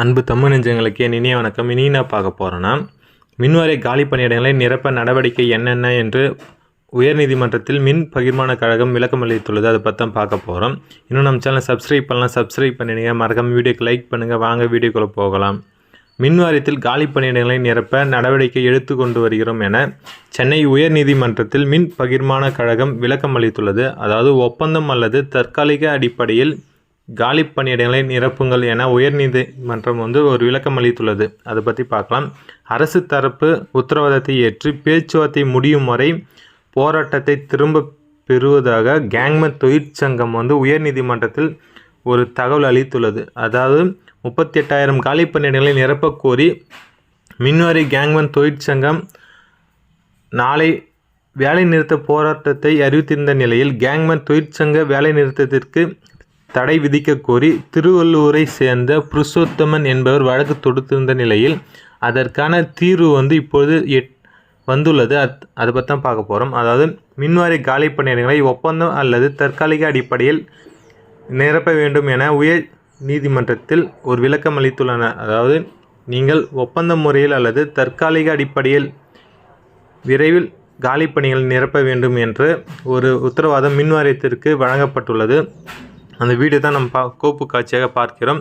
அன்பு தமிழ் நெஞ்சங்களுக்கு என் இனிய வணக்கம். இனி நான் பார்க்க போகிறேன்னா மின்வாரிய காலி பணியிடங்களை நிரப்ப நடவடிக்கை என்னென்ன என்று உயர்நீதிமன்றத்தில் மின் பகிர்மான கழகம் விளக்கம் அளித்துள்ளது. அதை பற்றி தான் பார்க்க போகிறோம் இன்னும் நம்ம சேனல் சப்ஸ்கிரைப் பண்ணலாம். சப்ஸ்கிரைப் பண்ணிடுங்க. மறக்காம வீடியோக்கு லைக் பண்ணுங்கள் வாங்க வீடியோக்குள்ளே போகலாம். மின்வாரியத்தில் காலி பணியிடங்களை நிரப்ப நடவடிக்கை எடுத்து கொண்டு வருகிறோம் என சென்னை உயர்நீதிமன்றத்தில் மின் பகிர்மான கழகம் விளக்கம் அளித்துள்ளது. அதாவது ஒப்பந்தம் அல்லது தற்காலிக அடிப்படையில் காலி பணியிடங்களை நிரப்புங்கள் என உயர்நீதிமன்றம் வந்து ஒரு விளக்கம் அளித்துள்ளது. அதை பற்றி பார்க்கலாம். அரசு தரப்பு உத்தரவாதத்தை ஏற்று பேச்சுவார்த்தை முடியும் வரை போராட்டத்தை திரும்ப பெறுவதாக கேங்மன் தொழிற்சங்கம் வந்து உயர்நீதிமன்றத்தில் ஒரு தகவல் அளித்துள்ளது. அதாவது முப்பத்தி எட்டாயிரம் காலி பணியிடங்களை நிரப்பக்கோரி மின்வரி மின்வாரி கேங்மன் தொழிற்சங்கம் நாளை வேலைநிறுத்த போராட்டத்தை அறிவித்திருந்த நிலையில் கேங்மேன் தொழிற்சங்க வேலைநிறுத்தத்திற்கு தடை விதிக்க கோரி திருவள்ளூரை சேர்ந்த புருஷோத்தமன் என்பவர் வழக்கு தொடுத்திருந்த நிலையில் அதற்கான தீர்வு வந்து இப்பொழுது எட் வந்துள்ளது. அத் அதை பற்றி தான் பார்க்க போகிறோம் அதாவது மின்வாரி காலி பணியிடங்களை ஒப்பந்தம் அல்லது தற்காலிக அடிப்படையில் நிரப்ப வேண்டும் என உயர் நீதிமன்றத்தில் ஒரு விளக்கம் அளித்துள்ளனர் அதாவது நீங்கள் ஒப்பந்த முறையில் அல்லது தற்காலிக அடிப்படையில் விரைவில் காலி பணிகள் நிரப்ப வேண்டும் என்று ஒரு உத்தரவாதம் மின் வாரியத்திற்கு வழங்கப்பட்டுள்ளது. அந்த வீடியோ தான் நம்ம பா கோப்பு காட்சியாக பார்க்கிறோம்.